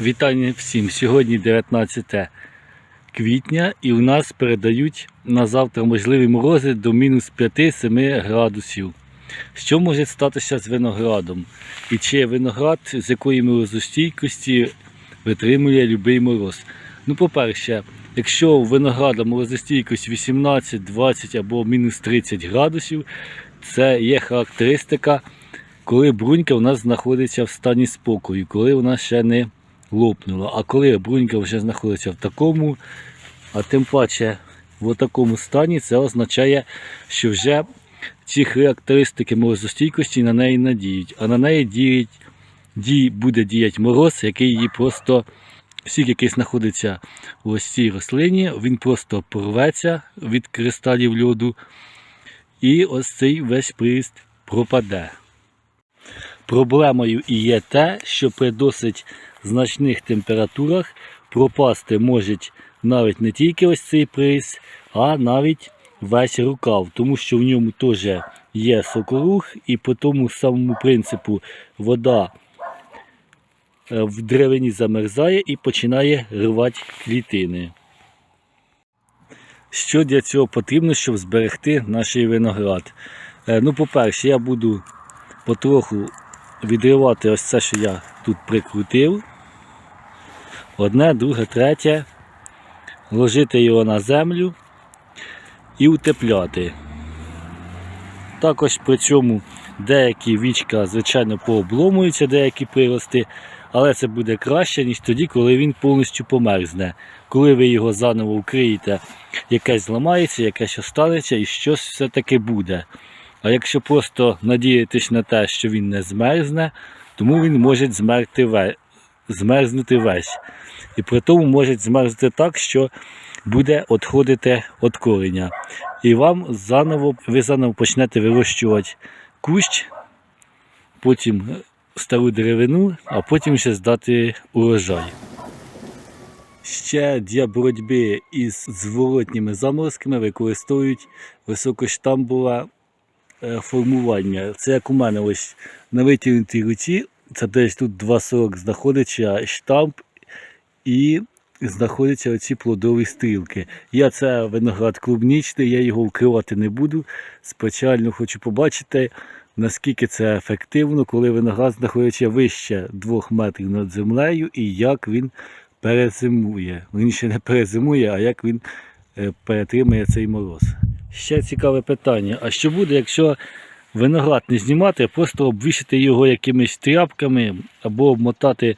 Вітання всім. Сьогодні 19 квітня і у нас передають на завтра можливі морози до мінус 5-7 градусів. Що може статися з виноградом? І чи виноград з якої морозостійкості витримує будь-який мороз? Ну, по-перше, якщо у винограда морозостійкість 18, 20 або мінус 30 градусів, це є характеристика, коли брунька у нас знаходиться в стані спокою, коли вона ще не лопнула. А коли брунька вже знаходиться в такому, а тим паче в такому стані, це означає, що вже ці характеристики морозостійкості на неї надіють. А на неї діють, дій, буде діяти мороз, який її просто сік, який знаходиться у ось цій рослині, він просто порветься від кристалів льоду. І ось цей весь приїзд пропаде. Проблемою і є те, що при досить значних температурах пропасти може навіть не тільки ось цей приз, а навіть весь рукав, тому що в ньому теж є сокорух, і по тому самому принципу вода е, в деревині замерзає і починає рвати клітини. Що для цього потрібно, щоб зберегти наш виноград? Е, Ну, по-перше, я буду потроху відривати ось це, що я тут прикрутив. Одне, друге, третє. Ложити його на землю і утепляти. Також при цьому деякі вічка, звичайно, пообломуються, деякі прирости, але це буде краще, ніж тоді, коли він повністю померзне. Коли ви його заново вкриєте, якесь зламається, якесь останеться і щось все-таки буде. А якщо просто надіятись на те, що він не змерзне, тому він може змерти ве- змерзнути весь. І при тому може змерзнути так, що буде відходити від кореня. І вам заново, ви заново почнете вирощувати кущ, потім стару деревину, а потім ще здати урожай. Ще для боротьби із зворотніми заморозками використовують високоштамбове е, формування. Це як у мене ось на витягнутій руці, це десь тут 2,40 знаходиться штамп і знаходяться оці плодові стрілки. Я це виноград клубнічний, я його вкривати не буду. Спеціально хочу побачити, наскільки це ефективно, коли виноград знаходиться вище 2 метрів над землею і як він перезимує. Він ще не перезимує, а як він е, перетримає цей мороз. Ще цікаве питання: а що буде, якщо виноград не знімати, а просто обвішати його якимись тряпками або обмотати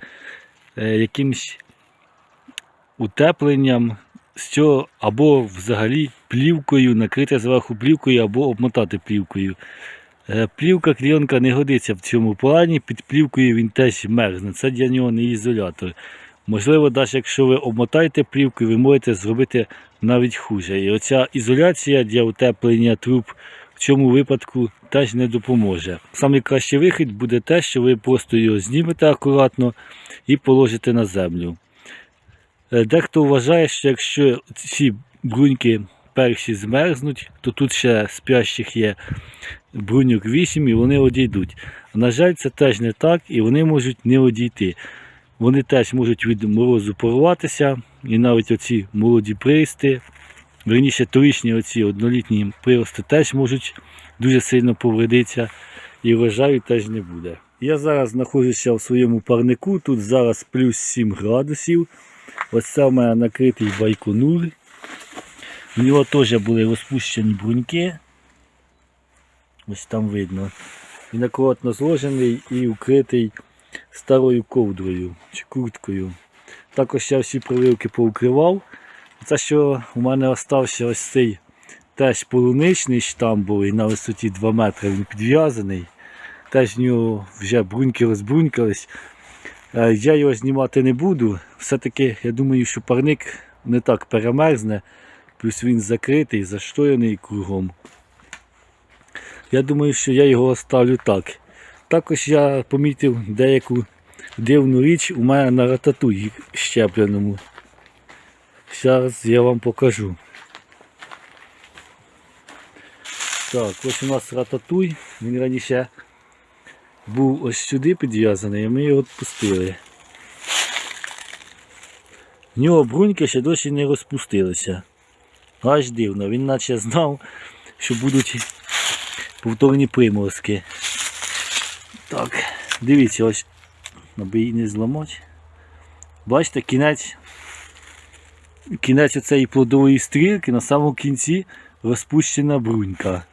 е, якимсь утепленням з цього, або взагалі плівкою, накрити зверху плівкою, або обмотати плівкою. Е, Плівка клієнка не годиться в цьому плані, під плівкою він теж мерзне. Це для нього не ізолятор. Можливо, навіть якщо ви обмотаєте плівкою, ви можете зробити навіть хуже. І оця ізоляція для утеплення труб в цьому випадку теж не допоможе. Найкращий вихід буде те, що ви просто його знімете акуратно і положите на землю. Е, Дехто вважає, що якщо ці бруньки перші змерзнуть, то тут ще спящих є бруньок 8 і вони одійдуть. На жаль, це теж не так і вони можуть не одійти. Вони теж можуть від морозу порватися, і навіть оці молоді присти, верніше торічні оці однолітні прирости теж можуть дуже сильно повредитися і врожаю теж не буде. Я зараз знаходжуся в своєму парнику, тут зараз плюс 7 градусів. Ось це в мене накритий байконур. В нього теж були розпущені бруньки. Ось там видно. Він акуратно зложений і укритий старою ковдрою чи курткою. Також я всі проливки поукривав. Це, що у мене остався ось цей теж полуничний штамбовий на висоті 2 метри, він підв'язаний. Теж в нього вже бруньки розбрунькались. Е, Я його знімати не буду. Все-таки я думаю, що парник не так перемерзне, плюс він закритий, зашторений кругом. Я думаю, що я його оставлю так. Також я помітив деяку дивну річ у мене на рататуї щепленому. Зараз я вам покажу. Так, ось у нас рататуй. Він раніше був ось сюди підв'язаний, а ми його відпустили. В нього бруньки ще досі не розпустилися. Аж дивно, він наче знав, що будуть повторні приморозки. Так, дивіться, ось, аби її не зламати. Бачите, кінець, кінець цієї плодової стрілки на самому кінці розпущена брунька.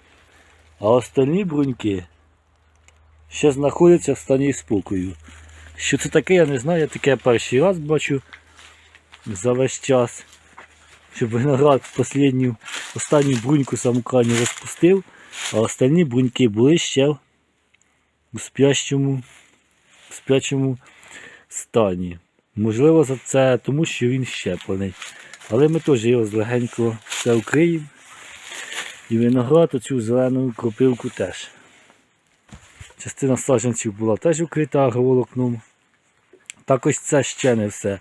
А остальні бруньки ще знаходяться в стані спокою. Що це таке, я не знаю, я таке перший раз бачу за весь час. Щоб виноград останню, бруньку саму крайню розпустив, а остальні бруньки були ще у спящому, в спячому стані. Можливо, це тому, що він щеплений. Але ми теж його легенько все укриємо. І виноград оцю зелену кропивку теж. Частина саджанців була теж укрита агроволокном. Так ось це ще не все.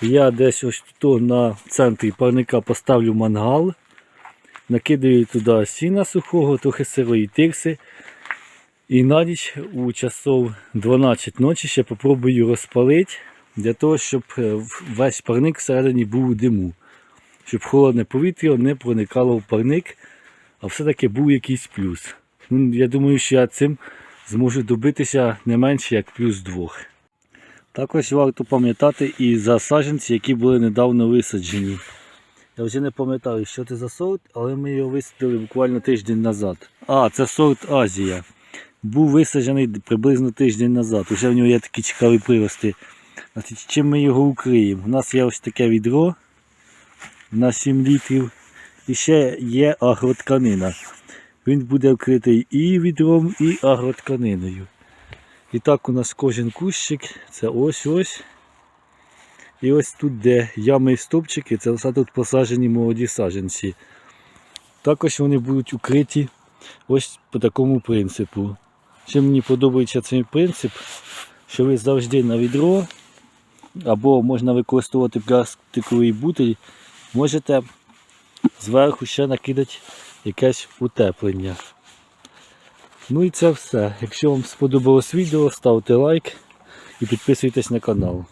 Я десь ось тут на центрі парника поставлю мангал, накидаю туди сіна сухого, трохи сирої тирси. І на ніч у часов 12 ночі ще попробую розпалити, для того, щоб е, весь парник всередині був у диму. Щоб холодне повітря не проникало в парник, а все-таки був якийсь плюс. Ну, я думаю, що я цим зможу добитися не менше як плюс двох. Також варто пам'ятати і за саджанці, які були недавно висаджені. Я вже не пам'ятаю, що це за сорт, але ми його висадили буквально тиждень назад. А, це сорт Азія. Був висаджений приблизно тиждень назад. Уже в нього є такі цікаві прирости. Значить, чим ми його укриємо? У нас є ось таке відро на 7 літрів. І ще є агротканина. Він буде вкритий і відром, і агротканиною. І так у нас кожен кущик, це ось ось. І ось тут, де ями і стовпчики, це все тут посаджені молоді саджанці. Також вони будуть укриті ось по такому принципу. Чим мені подобається цей принцип, що ви завжди на відро, або можна використовувати пластиковий бутиль, можете зверху ще накидати якесь утеплення. Ну і це все. Якщо вам сподобалось відео, ставте лайк і підписуйтесь на канал.